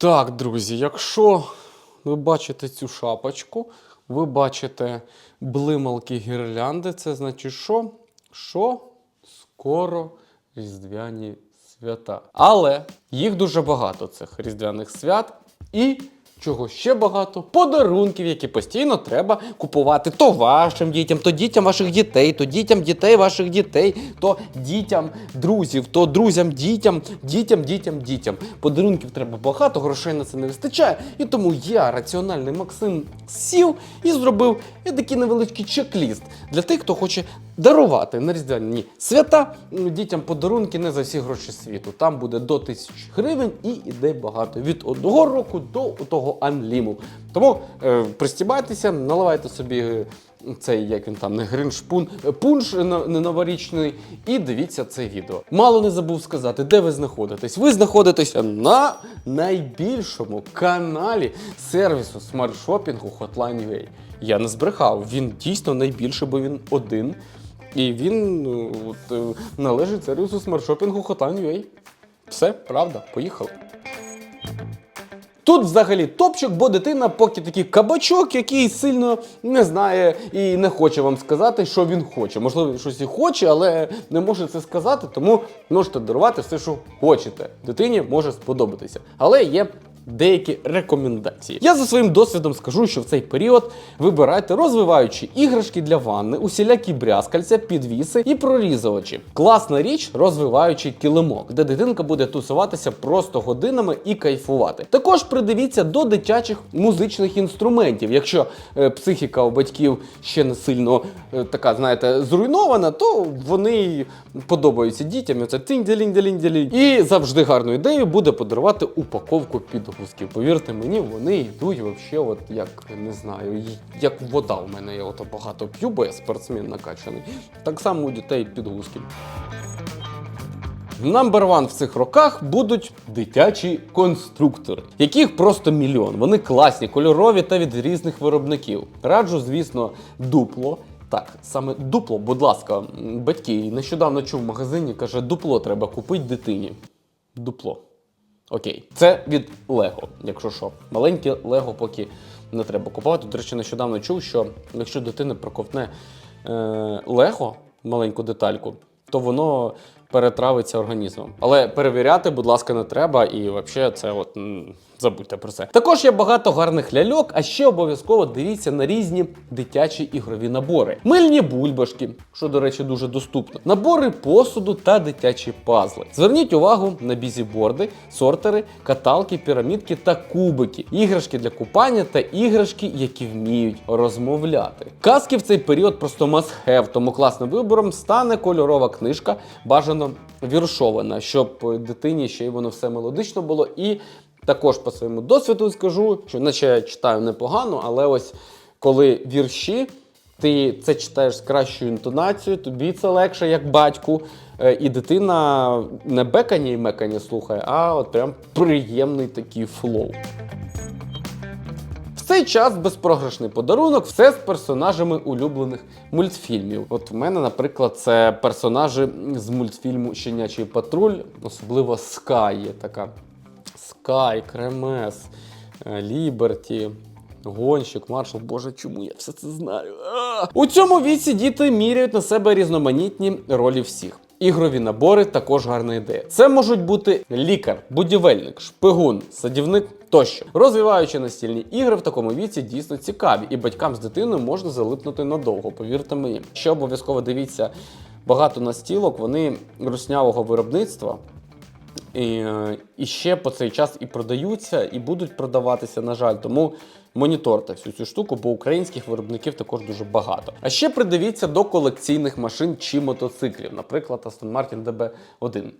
Так, друзі, якщо ви бачите цю шапочку, ви бачите блималки гірлянди, це значить що? Що скоро різдвяні свята. Але їх дуже багато цих різдвяних свят і. Чого ще багато? Подарунків, які постійно треба купувати то вашим дітям, то дітям ваших дітей, то дітям дітей ваших дітей, то дітям друзів, то друзям, дітям, дітям, дітям, дітям. Подарунків треба багато, грошей на це не вистачає. І тому я, раціональний Максим, сів і зробив такий невеличкий чек-ліст для тих, хто хоче дарувати на різдвяні свята дітям подарунки не за всі гроші світу. Там буде до тисячі гривень і іде багато від одного року до того анліму. Тому е, пристібайтеся, наливайте собі. е, Цей, як він там, не гриншпун, пунш новорічний, і дивіться це відео. Мало не забув сказати, де ви знаходитесь. Ви знаходитеся на найбільшому каналі сервісу смарт-шопінгу Hotline UA. Я не збрехав, він дійсно найбільший, бо він один. І він ну, от, е, належить сервісу смарт-шопінгу Hotline UA. Все, правда, поїхали. Тут взагалі топчик, бо дитина поки такий кабачок, який сильно не знає і не хоче вам сказати, що він хоче. Можливо, щось і хоче, але не може це сказати, тому можете дарувати все, що хочете. Дитині може сподобатися. Але є. Деякі рекомендації. Я за своїм досвідом скажу, що в цей період вибирайте розвиваючі іграшки для ванни, усілякі брязкальця, підвіси і прорізувачі. Класна річ розвиваючий килимок, де дитинка буде тусуватися просто годинами і кайфувати. Також придивіться до дитячих музичних інструментів. Якщо е, психіка у батьків ще не сильно е, така, знаєте, зруйнована, то вони подобаються дітям. Це тинь-делінь-делінь-делінь. І завжди гарною ідеєю буде подарувати упаковку підгузків. Повірте мені, вони йдуть вообще, от як не знаю, як вода у мене. Я ото багато п'ю, бо я спортсмен накачаний. Так само у дітей підгузки. Number one в цих роках будуть дитячі конструктори, яких просто мільйон. Вони класні, кольорові та від різних виробників. Раджу, звісно, дупло. Так, саме дупло, будь ласка, батьки. Нещодавно чув в магазині, каже, дупло треба купити дитині. Дупло. Окей, це від Лего, якщо що. Маленьке Лего поки не треба купувати. До речі, нещодавно чув, що якщо дитина проковтне е, Лего, маленьку детальку, то воно перетравиться організмом. Але перевіряти, будь ласка, не треба, і взагалі це от. Забудьте про це. Також є багато гарних ляльок, а ще обов'язково дивіться на різні дитячі ігрові набори. Мильні бульбашки, що, до речі, дуже доступно. Набори посуду та дитячі пазли. Зверніть увагу на бізіборди, сортери, каталки, пірамідки та кубики, іграшки для купання та іграшки, які вміють розмовляти. Казки в цей період просто have, тому класним вибором стане кольорова книжка, бажано віршована, щоб дитині ще й воно все мелодично було і. Також по своєму досвіду скажу, що наче я читаю непогано, але ось коли вірші, ти це читаєш з кращою інтонацією, тобі це легше, як батьку. е, І дитина не бекані і мекані слухає, а от прям приємний такий флоу. В цей час безпрограшний подарунок все з персонажами улюблених мультфільмів. От в мене, наприклад, це персонажі з мультфільму Щенячий патруль, особливо Скай є така. Скай, Кремес, е, Ліберті. Гонщик, маршал, боже, чому я все це знаю? У цьому віці діти міряють на себе різноманітні ролі всіх. Ігрові набори також гарна ідея. Це можуть бути лікар, будівельник, шпигун, садівник тощо. Розвиваючи настільні ігри в такому віці дійсно цікаві, і батькам з дитиною можна залипнути надовго, повірте мені. Ще обов'язково дивіться, багато настілок, вони руснявого виробництва. І, е, ще по цей час і продаються, і будуть продаватися, на жаль. Тому моніторте всю цю штуку, бо українських виробників також дуже багато. А ще придивіться до колекційних машин чи мотоциклів, наприклад, Aston Martin DB1.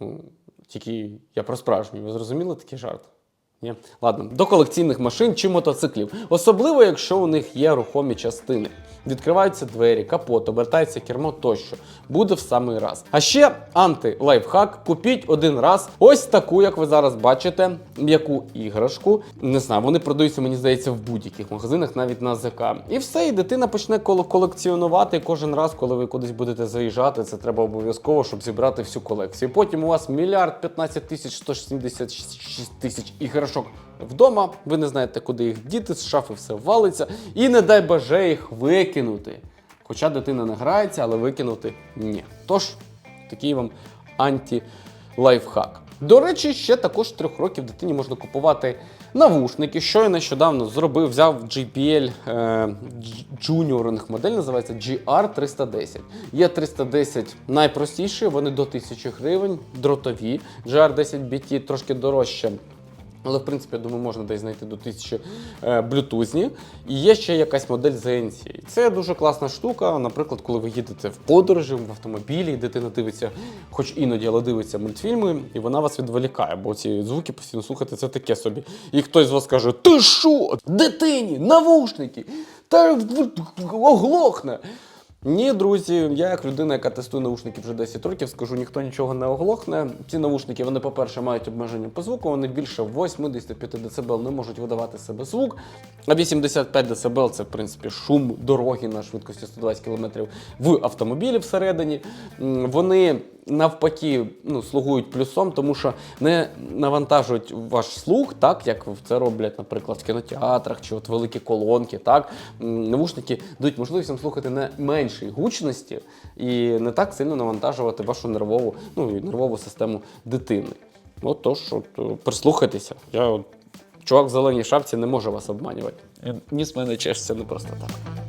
Ну, тільки я про справжній. Ви зрозуміли такий жарт? Ні? Ладно, до колекційних машин чи мотоциклів, особливо якщо у них є рухомі частини. Відкриваються двері, капот, обертається кермо тощо. Буде в самий раз. А ще анти-лайфхак. Купіть один раз ось таку, як ви зараз бачите, м'яку іграшку. Не знаю, вони продаються, мені здається, в будь-яких магазинах, навіть на ЗК. І все, і дитина почне колекціонувати кожен раз, коли ви кудись будете заїжджати. Це треба обов'язково, щоб зібрати всю колекцію. Потім у вас мільярд 15 тисяч 176 тисяч іграшок вдома. Ви не знаєте, куди їх діти, з шафи все валиться, і не дай боже їх викинути. Хоча дитина не грається, але викинути ні. Тож, такий вам анті-лайфхак. До речі, ще також трьох років дитині можна купувати навушники. Що я нещодавно зробив, взяв JBL е, Junior, модель називається GR310. Є 310 найпростіші, вони до 1000 гривень, дротові. GR10 BT трошки дорожче. Але в принципі, я думаю, можна десь знайти до 1000 е, блютузні. І є ще якась модель ZNC. Це дуже класна штука. Наприклад, коли ви їдете в подорожі в автомобілі, дитина дивиться, хоч іноді, але дивиться мультфільми, і вона вас відволікає, бо ці звуки постійно слухати це таке собі. І хтось з вас каже: Ти що? Дитині, навушники! Та оглохне! Ні, друзі, я як людина, яка тестує наушники вже 10 років, скажу, ніхто нічого не оглохне. Ці наушники, вони, по-перше, мають обмеження по звуку, вони більше 85 дБ не можуть видавати себе звук. А 85 дБ це, в принципі, шум дороги на швидкості 120 км в автомобілі всередині. Вони навпаки ну, слугують плюсом, тому що не навантажують ваш слух, так як це роблять, наприклад, в кінотеатрах чи от великі колонки. Так навушники дають можливість вам слухати не меншій гучності і не так сильно навантажувати вашу нервову, ну і нервову систему дитини. От тож, от, е, прислухайтеся. Я от, чувак в зеленій шапці не може вас обманювати. І Ніс мене чешеться не просто так.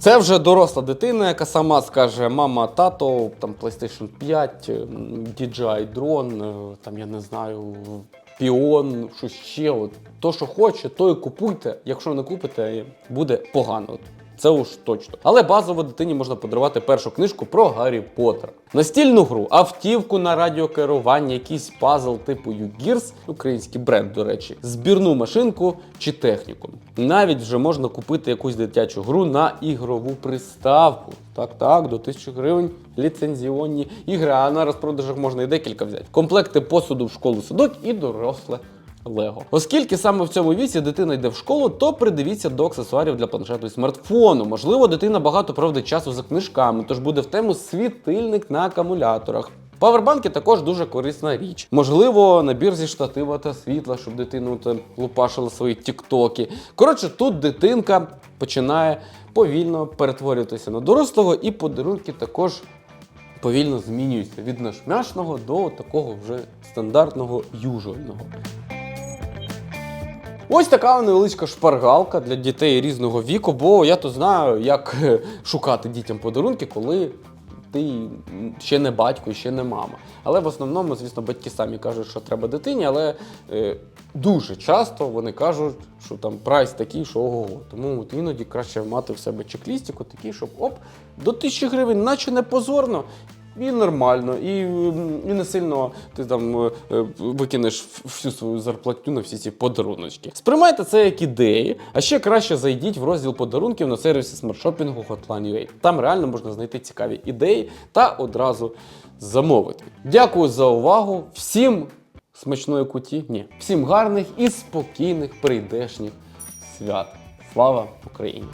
Це вже доросла дитина, яка сама скаже: мама, тато, там PlayStation 5, м, DJI дрон, е, там я не знаю, піон, що ще. От. То, що хоче, то і купуйте. Якщо не купите, буде погано. Це уж точно. Але базово дитині можна подарувати першу книжку про Гаррі Поттера. Настільну гру, автівку на радіокерування, якийсь пазл типу YouGears, український бренд, до речі, збірну машинку чи техніку. Навіть вже можна купити якусь дитячу гру на ігрову приставку. Так, так, до 1000 гривень ліцензіонні ігри, а на розпродажах можна і декілька взяти. Комплекти посуду в школу садок і доросле. Лего. Оскільки саме в цьому віці дитина йде в школу, то придивіться до аксесуарів для планшету і смартфону. Можливо, дитина багато проводить часу за книжками, тож буде в тему світильник на акумуляторах. Павербанки також дуже корисна річ. Можливо, набір зі штатива та світла, щоб дитину там лупашила свої тіктоки. Коротше, тут дитинка починає повільно перетворюватися на дорослого, і подарунки також повільно змінюються від нашмяшного до такого вже стандартного южольного. Ось така невеличка шпаргалка для дітей різного віку, бо я то знаю, як е, шукати дітям подарунки, коли ти ще не батько ще не мама. Але в основному, звісно, батьки самі кажуть, що треба дитині, але е, дуже часто вони кажуть, що там прайс такий, що ого. Тому от іноді краще мати в себе чек-лістику такий, щоб оп, до тисячі гривень, наче не позорно. І нормально, і, і не сильно ти там е, е, викинеш всю свою зарплатню на всі ці подаруночки. Сприймайте це як ідеї, а ще краще зайдіть в розділ подарунків на сервісі смартшопінгу Hotline.ua. Там реально можна знайти цікаві ідеї та одразу замовити. Дякую за увагу. Всім смачної куті. Ні, всім гарних і спокійних прийдешніх свят. Слава Україні!